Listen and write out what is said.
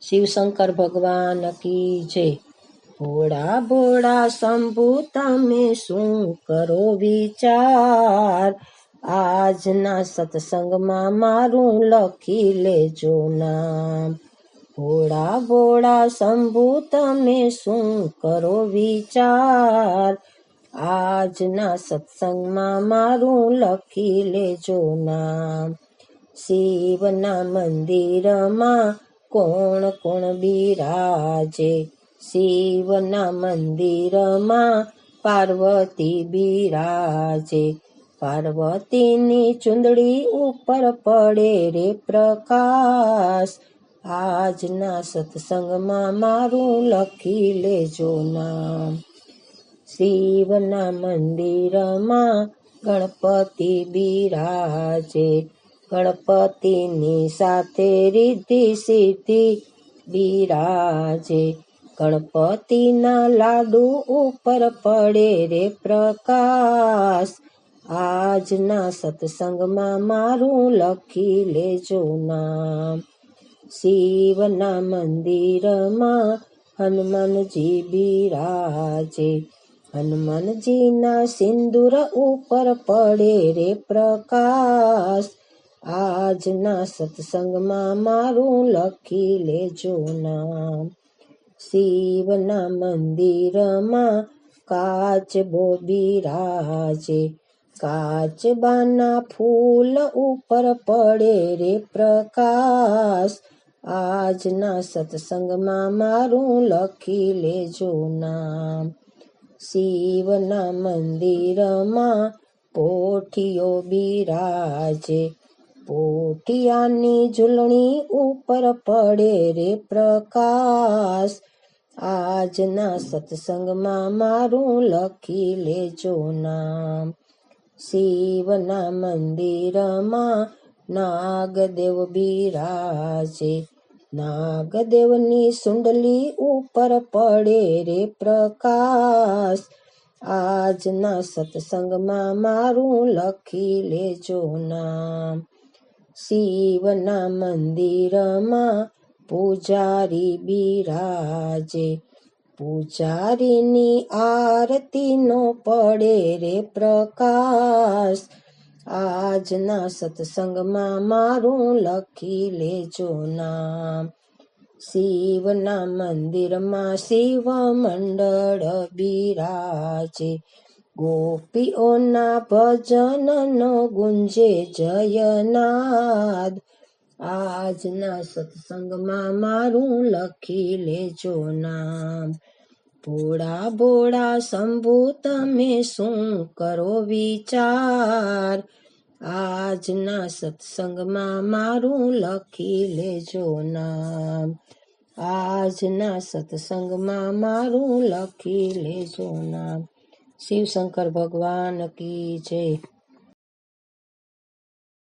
શિવશંકર ભગવાન કી જય. ભોળા ભોળા શંભુ, તમે શું કરો વિચાર? આજના સત્સંગમાં મારું લખી લેજો નામ. ભોળા ભોળા શંભુ, તમે શું કરો વિચાર? આજના સત્સંગમાં મારું લખી લેજો નામ. શિવના મંદિરમાં કોણ કોણ બિરાજે? શિવના મંદિરમાં પાર્વતી બિરાજે. પાર્વતીની ચુંદડી ઉપર પડે રે પ્રકાશ. આજના સત્સંગમાં મારું લખી લેજો નામ. શિવના મંદિરમાં ગણપતિ બિરાજે. ગણપતિની સાથે રીધિ સિદ્ધિ બિરાજે. ગણપતિના લાડુ ઉપર પડે રે પ્રકાશ. આજના સત્સંગમાં મારું લખી લેજો નામ. શિવના મંદિરમાં હનુમાનજી બિરાજે. હનુમાનજીના સિંદૂર ઉપર પડે રે પ્રકાશ. આજના સત્સંગમાં મારું લખી લેજો નામ. શિવના મંદિરમાં કાચ બોબી રાજે. કાચ કાચબાના ફૂલ ઉપર પડે રે પ્રકાશ. આજના સત્સંગમાં મારું લખી લેજો નામ. શિવના મંદિરમાં પોઠીઓ બિરાજે પોઠિયાની ઝૂલણી ઉપર પડે રે પ્રકાશ. આજના સત્સંગમાં મારું લખી લેજો નામ. શિવના મંદિરમાં નાગદેવ બિરાજે. નાગદેવની સુંડલી ઉપર પડે રે પ્રકાશ. આજના સત્સંગમાં મારું લખી લેજો નામ. શિવના મંદિરમાં પૂજારી બિરાજે. પૂજારીની આરતીનો પડે રે પ્રકાશ. આજના સત્સંગમાં મારું લખી લેજો નામ. શિવના મંદિરમાં શિવ મંડળ બિરાજે. ગોપીઓના ભજનનો ગુંજે જયનાદ આજના સત્સંગમાં મારું લખી લેજો નામ ભોળા ભોળા શંભુ તમે શું કરો વિચાર આજના સત્સંગમાં મારું લખી લેજો નામ આજના સત્સંગમાં મારું લખી લેજો નામ શિવશંકર ભગવાન કી જય.